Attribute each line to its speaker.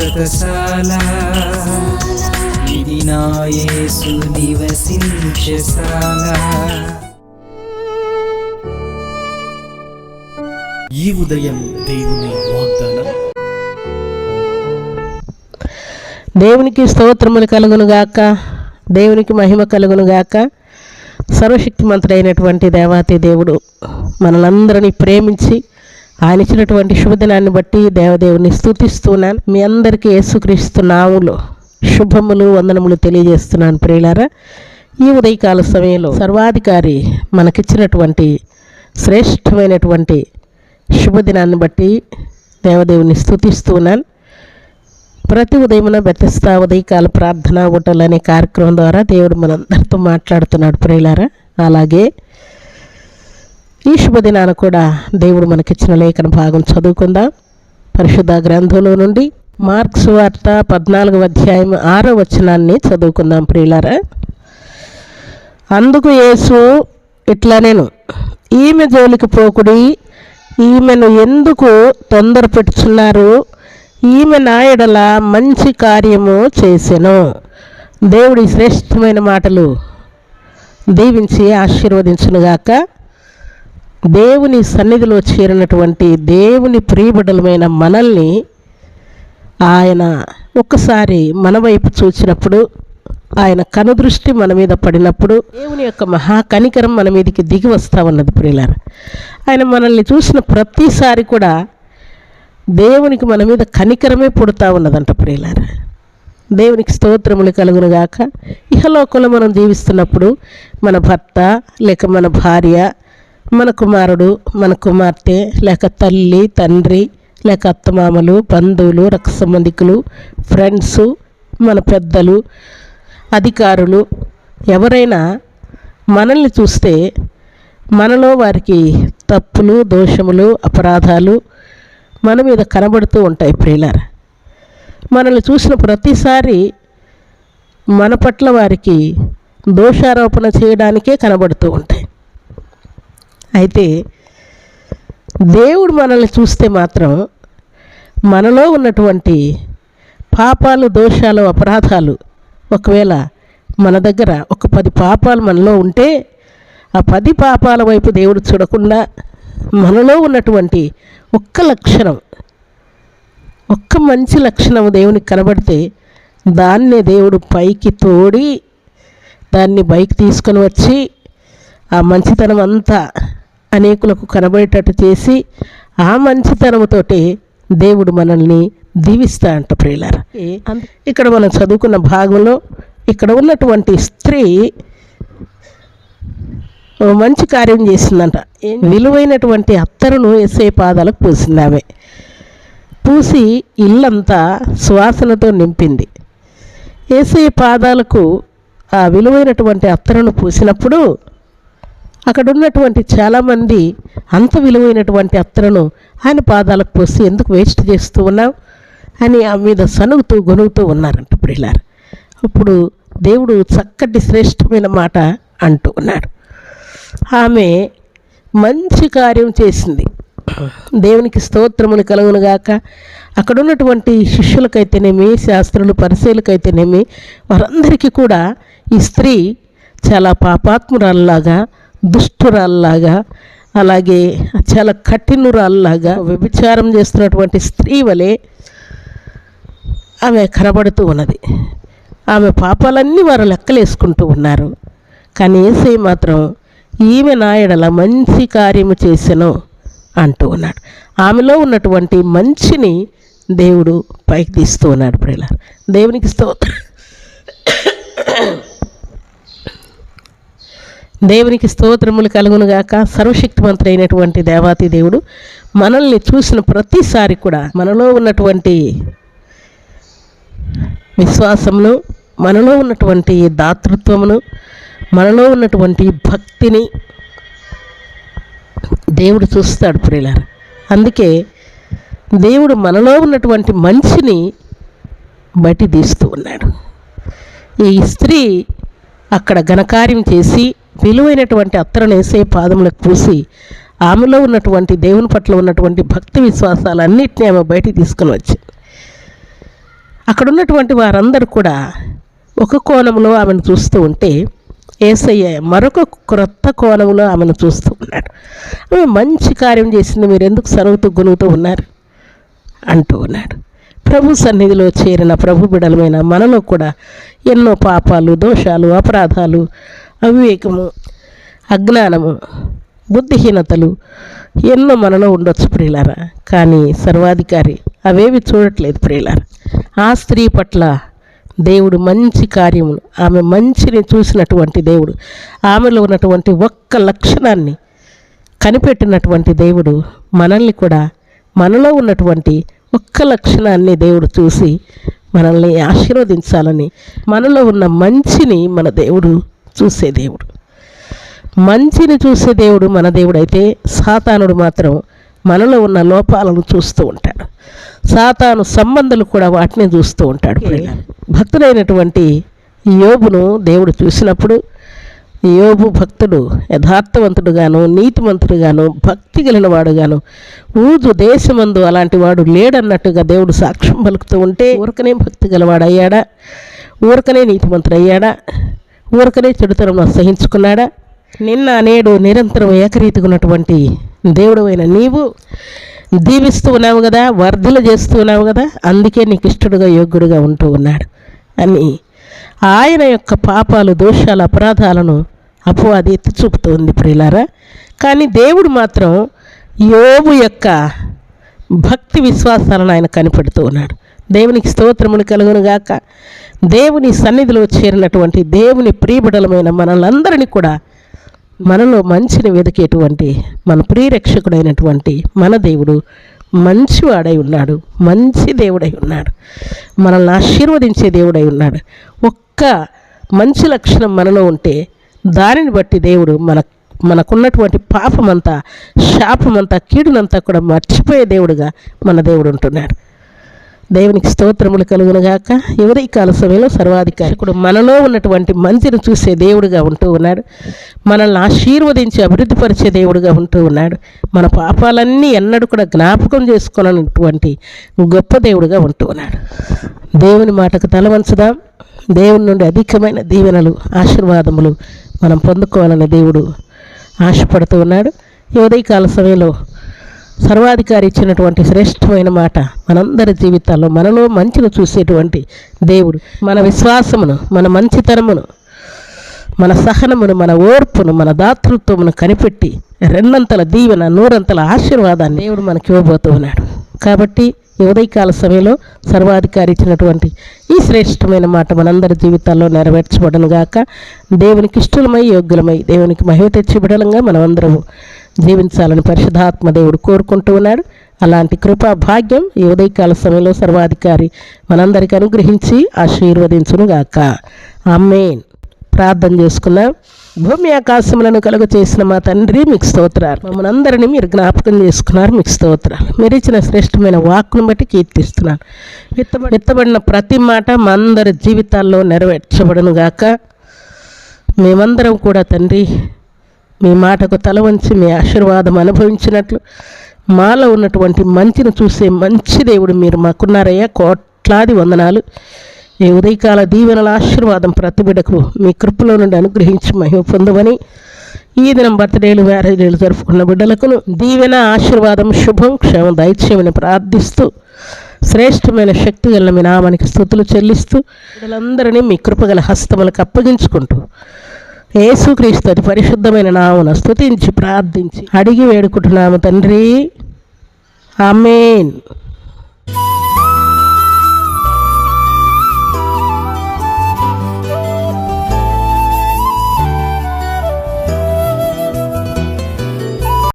Speaker 1: శాశ్వతశాల ఇది నా యేసు నివసించశాల
Speaker 2: ఈ ఉదయం దేవుని వాగ్దానం.
Speaker 3: దేవునికి స్తోత్రములు కలుగునుగాక దేవునికి మహిమ కలుగునుగాక సర్వశక్తిమంతుడైనటువంటి దేవాతి దేవుడు మనలందరినీ ప్రేమించి ఆయన ఇచ్చినటువంటి శుభదినాన్ని బట్టి దేవదేవుని స్థుతిస్తున్నాను. మీ అందరికీ యేసుక్రీస్తు నాములు శుభములు వందనములు తెలియజేస్తున్నాను ప్రియులారా. ఈ ఉదయకాల సమయంలో సర్వాధికారి మనకిచ్చినటువంటి శ్రేష్టమైనటువంటి శుభదినాన్ని బట్టి దేవదేవుని స్థుతిస్తున్నాను. ప్రతి ఉదయమున బెతస్తా ఉదయకాల ప్రార్థన ఓటలు అనే కార్యక్రమం ద్వారా దేవుడు మనందరితో మాట్లాడుతున్నాడు ప్రియులారా. అలాగే ఈ శుభదినాన కూడా దేవుడు మనకిచ్చిన లేఖన భాగం చదువుకుందాం. పరిశుద్ధ గ్రంథంలో నుండి మార్క్స్ వార్త పద్నాలుగు అధ్యాయం ఆరో వచనాన్ని చదువుకుందాం ప్రియులారా. అందుకు యేసు ఇట్లా నేను ఈమె జోలికి పోకుడి ఈమెను ఎందుకు తొందర పెట్టుచున్నారు? ఈమె నాయడల మంచి కార్యము చేసెను. దేవుడి శ్రేష్టమైన మాటలు దీవించి ఆశీర్వదించునుగాక. దేవుని సన్నిధిలో చేరినటువంటి దేవుని ప్రియబిడలమైన మనల్ని ఆయన ఒక్కసారి మన వైపు చూచినప్పుడు ఆయన కనుదృష్టి మన మీద పడినప్పుడు దేవుని యొక్క మహా కనికరం మన మీదకి దిగి వస్తూ ఉన్నది ప్రియులారు. ఆయన మనల్ని చూసిన ప్రతిసారి కూడా దేవునికి మన మీద కనికరమే పుడతా ఉన్నదంట ప్రియులారు. దేవునికి స్తోత్రములు కలుగునుగాక. ఇహలోకంలో మనం జీవిస్తున్నప్పుడు మన భర్త లేక మన భార్య మన కుమారుడు మన కుమార్తె లేక తల్లి తండ్రి లేక అత్తమామలు బంధువులు రక్త సంబంధికులు ఫ్రెండ్స్ మన పెద్దలు అధికారులు ఎవరైనా మనల్ని చూస్తే మనలో వారికి తప్పులు దోషములు అపరాధాలు మన మీద కనబడుతూ ఉంటాయి ప్రియులారా. మనల్ని చూసిన ప్రతిసారి మన పట్ల వారికి దోషారోపణ చేయడానికే కనబడుతూ ఉంటాయి. అయితే దేవుడు మనల్ని చూస్తే మాత్రం మనలో ఉన్నటువంటి పాపాలు దోషాలు అపరాధాలు ఒకవేళ మన దగ్గర ఒక పది పాపాలు మనలో ఉంటే ఆ పది పాపాల వైపు దేవుడు చూడకుండా మనలో ఉన్నటువంటి ఒక్క లక్షణం ఒక్క మంచి లక్షణం దేవునికి కనబడితే దాన్నే దేవుడు పైకి తోడి దాన్ని బైక్ తీసుకొని వచ్చి ఆ మంచితనం అంతా అనేకులకు కనబడేటట్టు చేసి ఆ మంచితనంతోటి దేవుడు మనల్ని దీవిస్తా అంట ప్రియులారా. ఇక్కడ మనం చదువుకున్న భాగంలో ఇక్కడ ఉన్నటువంటి స్త్రీ మంచి కార్యం చేసిందంట. విలువైనటువంటి అత్తరును ఎస్ఐ పాదాలకు పూసింది ఆమె. పూసి ఇల్లంతా సువాసనతో నింపింది. ఏసై పాదాలకు ఆ విలువైనటువంటి అత్తరును పూసినప్పుడు అక్కడ ఉన్నటువంటి చాలామంది అంత విలువైనటువంటి అత్తరును ఆయన పాదాలకు పోసి ఎందుకు వేస్ట్ చేస్తూ ఉన్నావు? అని ఆ మీద సనుగుతూ గొనుగుతూ ఉన్నారంట ప్రిలారు అప్పుడు దేవుడు చక్కటి శ్రేష్టమైన మాట అంటూ ఉన్నాడు. ఆమె మంచి కార్యం చేసింది. దేవునికి స్తోత్రములు కలుగునుగాక అక్కడ ఉన్నటువంటి శిష్యులకైతేనేమి శాస్త్రులు పరిశీలకైతేనేమి వారందరికీ కూడా ఈ స్త్రీ చాలా పాపాత్మురాల్లాగా దుష్టురాల్లాగా అలాగే చాలా కఠినురాల్లాగా వ్యభిచారం చేస్తున్నటువంటి స్త్రీ వలె ఆమె కనబడుతూ ఉన్నది. ఆమె పాపాలన్నీ వారు లెక్కలేసుకుంటూ ఉన్నారు. కానీ ఏసై మాత్రం ఈమె నాయడల మంచి కార్యము చేసెను అంటూ ఉన్నాడు. ఆమెలో ఉన్నటువంటి మంచిని దేవుడు పైకి తీస్తూ ఉన్నాడు ప్రియుల దేవునికి స్తోత్రం. దేవునికి స్తోత్రములు కలుగునుగాక. సర్వశక్తివంతుడైనటువంటి దేవాతి దేవుడు మనల్ని చూసిన ప్రతిసారి కూడా మనలో ఉన్నటువంటి విశ్వాసమును మనలో ఉన్నటువంటి దాతృత్వమును మనలో ఉన్నటువంటి భక్తిని దేవుడు చూస్తాడు ప్రియులారు. అందుకే దేవుడు మనలో ఉన్నటువంటి మంచిని బయటి తీస్తూ ఉన్నాడు. ఈ స్త్రీ అక్కడ ఘనకార్యం చేసి విలువైనటువంటి అత్తరను వేసే పాదములకు పూసి ఆమెలో ఉన్నటువంటి దేవుని పట్ల ఉన్నటువంటి భక్తి విశ్వాసాలన్నింటినీ ఆమె బయటికి తీసుకుని వచ్చింది అక్కడ ఉన్నటువంటి వారందరూ కూడా ఒక కోణంలో ఆమెను చూస్తూ ఉంటే ఏసయ్య మరొక క్రొత్త కోణంలో ఆమెను చూస్తూ ఉన్నాడు. ఆమె మంచి కార్యం చేసింది మీరు ఎందుకు సరుగుతూ గునుగుతూ ఉన్నారు? అంటూ ఉన్నాడు. ప్రభు సన్నిధిలో చేరిన ప్రభు బిడలమైన మనలో కూడా ఎన్నో పాపాలు దోషాలు అపరాధాలు అవివేకము అజ్ఞానము బుద్ధిహీనతలు ఎన్నో మనలో ఉండొచ్చు ప్రియులారా. కానీ సర్వాధికారి అవేవి చూడట్లేదు ప్రియులారా. ఆ స్త్రీ పట్ల దేవుడు మంచి కార్యములు ఆమె మంచిని చూసినటువంటి దేవుడు ఆమెలో ఉన్నటువంటి ఒక్క లక్షణాన్ని కనిపెట్టినటువంటి దేవుడు మనల్ని కూడా మనలో ఉన్నటువంటి ఒక్క లక్షణాన్ని దేవుడు చూసి మనల్ని ఆశీర్వదించాలని మనలో ఉన్న మంచిని మన దేవుడు చూసే దేవుడు. మంచిని చూసే దేవుడు మన దేవుడు అయితే సాతానుడు మాత్రం మనలో ఉన్న లోపాలను చూస్తూ ఉంటాడు. సాతాను సంబంధాలు కూడా వాటిని చూస్తూ ఉంటాడు భక్తుడైనటువంటి యోబును దేవుడు చూసినప్పుడు యోబు భక్తుడు యథార్థవంతుడుగాను నీతిమంతుడుగాను భక్తి కలిగిన వాడుగాను ఊజు దేశమందు అలాంటి వాడు లేడన్నట్టుగా దేవుడు సాక్ష్యం పలుకుతూ ఉంటే ఊరకనే భక్తి గలవాడయ్యాడా? ఊరకనే నీతిమంతుడయ్యాడా? ఊరకనే చెడుతనం సహించుకున్నాడా నిన్న నేడు నిరంతరం ఏకరీతిగా ఉన్నటువంటి దేవుడైన నీవు దీవిస్తూ ఉన్నావు కదా వర్ధలు చేస్తూ ఉన్నావు కదా అందుకే నీకు ఇష్టడుగా యోగ్యుడుగా ఉంటూ ఉన్నాడు అని ఆయన యొక్క పాపాలు దోషాలు అపరాధాలను అపవాది ఎత్తి చూపుతోంది ప్రియులారా. కానీ దేవుడు మాత్రం యోబు యొక్క భక్తి విశ్వాసాలను ఆయన కనిపెడుతూ ఉన్నాడు. దేవునికి స్తోత్రములు కలుగునుగాక దేవుని సన్నిధిలో చేరినటువంటి దేవుని ప్రియబిడలమైన మనలందరినీ కూడా మనలో మంచిని వెతికేటువంటి మన ప్రియరక్షకుడైనటువంటి మన దేవుడు మంచివాడై ఉన్నాడు మంచి దేవుడై ఉన్నాడు మనల్ని ఆశీర్వదించే దేవుడై ఉన్నాడు. ఒక్క మంచి లక్షణం మనలో ఉంటే దానిని బట్టి దేవుడు మన మనకున్నటువంటి పాపమంతా శాపమంతా కీడునంతా కూడా మర్చిపోయే దేవుడుగా మన దేవుడు ఉంటున్నాడు. దేవునికి స్తోత్రములు కలుగునగాక ఎవరి కాల సమయంలో సర్వాధికారికుడు మనలో ఉన్నటువంటి మంచిని చూసే దేవుడుగా ఉంటూ ఉన్నాడు. మనల్ని ఆశీర్వదించి అభివృద్ధిపరిచే దేవుడుగా ఉంటూ ఉన్నాడు. మన పాపాలన్నీ ఎన్నడూ కూడా జ్ఞాపకం చేసుకోనటువంటి గొప్ప దేవుడుగా ఉంటూ ఉన్నాడు. దేవుని మాటకు తలవంచుదాం. దేవుని నుండి అధికమైన దీవెనలు ఆశీర్వాదములు మనం పొందుకోవాలని దేవుడు ఆశపడుతూ ఉన్నాడు. ఈ ఉదయకాల సమయంలో సర్వాధికారి ఇచ్చినటువంటి శ్రేష్టమైన మాట మనందరి జీవితాల్లో మనలో మంచిని చూసేటువంటి దేవుడు. మన విశ్వాసమును మన మంచితనమును మన సహనమును మన ఓర్పును మన దాతృత్వమును కనిపెట్టి రెండంతల దీవెన నూరంతల ఆశీర్వాదాన్ని దేవుడు మనకి ఇవ్వబోతూ ఉన్నాడు. కాబట్టి ఈ ఉదయకాల సమయంలో సర్వాధికారి ఇచ్చినటువంటి ఈ శ్రేష్టమైన మాట మనందరి జీవితాల్లో నెరవేర్చబడను గాక దేవునికి ఇష్టలమై యోగ్యులమై దేవునికి మహిమ తెచ్చి బిడలంగా మనమందరము జీవించాలని పరిశుధాత్మదేవుడు కోరుకుంటూ ఉన్నాడు. అలాంటి కృపా భాగ్యం ఈ ఉదయకాల సమయంలో సర్వాధికారి మనందరికి అనుగ్రహించి ఆశీర్వదించునుగాక. గాక ప్రార్థన చేసుకున్నాం భూమి ఆకాశములను కలుగు చేసిన మా తండ్రి మీకు స్తోత్రాలు. మమ్మల్ని అందరినీ మీరు జ్ఞాపకం చేసుకున్నారు మీకు స్తోత్రాలు. మీరు ఇచ్చిన శ్రేష్టమైన వాక్ను బట్టి కీర్తిస్తున్నాను. విత్తబడి విత్తబడిన ప్రతి మాట మా అందరి జీవితాల్లో నెరవేర్చబడను గాక మేమందరం కూడా తండ్రి మీ మాటకు తల వంచి మీ ఆశీర్వాదం అనుభవించినట్లు మాలో ఉన్నటువంటి మంచిని చూసే మంచి దేవుడు మీరు మాకున్నారయ్యా. కోట్లాది వందనాలు. ఈ ఉదయకాల దీవెనల ఆశీర్వాదం ప్రతి బిడకు మీ కృపలో నుండి అనుగ్రహించి మహిమ పొందమని ఈ దినం బర్త్డేలు మ్యారేజ్లు జరుపుకున్న బిడ్డలకును దీవెన ఆశీర్వాదం శుభం క్షేమం దయచేయమని ప్రార్థిస్తూ శ్రేష్టమైన శక్తి గల మీ నామానికి స్థుతులు చెల్లిస్తూ బిడ్డలందరినీ మీ కృపగల హస్తములకు అప్పగించుకుంటూ యేసుక్రీస్తు అతి పరిశుద్ధమైన నామున స్థుతించి ప్రార్థించి అడిగి వేడుకుంటున్నాము తండ్రి. ఆమెన్.